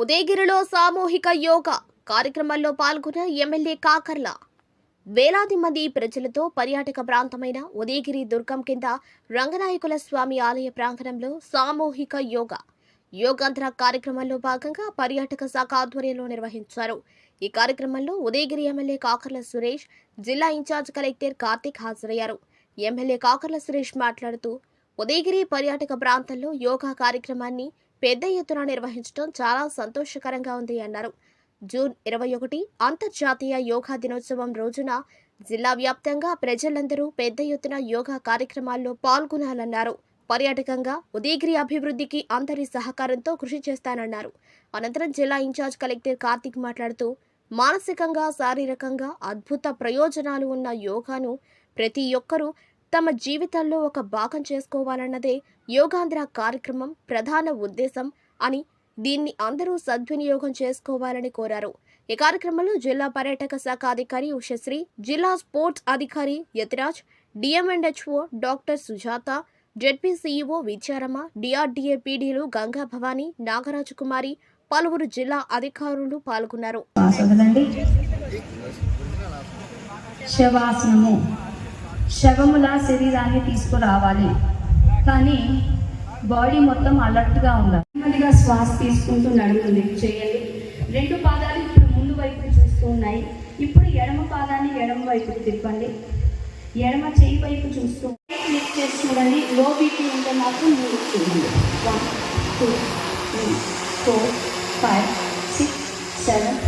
ఉదయగిరిలో సామూహిక యోగా కార్యక్రమంలో పాల్గొన్న ఎమ్మెల్యే కాకర్ల. వేలాది మంది ప్రజలతో పర్యాటక ప్రాంతమైన ఉదయగిరి దుర్గం కింద రంగనాయకుల స్వామి ఆలయ ప్రాంగణంలో సామూహిక యోగా. యోగాంధ్ర కార్యక్రమంలో భాగంగా పర్యాటక శాఖ ఆధ్వర్యంలో నిర్వహించారు. ఈ కార్యక్రమంలో ఉదయగిరి ఎమ్మెల్యే కాకర్ల సురేష్ జిల్లా ఇన్ఛార్జ్ కలెక్టర్ కార్తిక్ హాజరయ్యారు. ఎమ్మెల్యే కాకర్ల సురేష్ మాట్లాడుతూ ఉదయగిరి పర్యాటక ప్రాంతంలో యోగా కార్యక్రమాన్ని పెద్ద ఎత్తున నిర్వహించడం చాలా సంతోషకరంగా ఉంది అన్నారు. జూన్ ఇరవై ఒకటి అంతర్జాతీయ యోగా దినోత్సవం రోజున జిల్లా వ్యాప్తంగా ప్రజలందరూ పెద్ద ఎత్తున యోగా కార్యక్రమాల్లో పాల్గొనాలన్నారు. పర్యాటకంగా ఉదయగిరి అభివృద్ధికి అందరి సహకారంతో కృషి చేస్తానన్నారు. అనంతరం జిల్లా ఇన్ఛార్జ్ కలెక్టర్ కార్తిక్ మాట్లాడుతూ మానసికంగా శారీరకంగా అద్భుత ప్రయోజనాలు ఉన్న యోగాను ప్రతి ఒక్కరూ తమ జీవితంలో ఒక భాగం చేసుకోవాలన్నదే యోగాంధ్ర కార్యక్రమం ప్రధాన ఉద్దేశం అని దీన్ని అందరూ సద్వినియోగం చేసుకోవాలని కోరారు. ఈ కార్యక్రమంలో జిల్లా పర్యాటక శాఖ అధికారి ఉషశ్రీ జిల్లా స్పోర్ట్స్ అధికారి Yatiraj DM and HO doctor Sujatha ZP CEO Vidyarama DRDA పీడీలు Ganga Bhavani Nagaraju Kumari పలువురు జిల్లా అధికారులు పాల్గొన్నారు. శవాసనము. శవముల శరీరాన్ని తీసుకురావాలి. కానీ బాడీ మొత్తం అలర్ట్గా ఉండాలి. నెమ్మదిగా శ్వాస తీసుకుంటూ నడుము లిఫ్ట్ చేయండి. రెండు పాదాలు ఇప్పుడు ముందు వైపు చూస్తూ ఉన్నాయి. ఇప్పుడు ఎడమ పాదాన్ని ఎడమ వైపు తిప్పండి. ఎడమ చేయి వైపు చూస్తూ లిఫ్ట్ చేసి చూడండి. లో బీపీ ఉంటే మాత్రం మూడు చూడండి. One two three four five six seven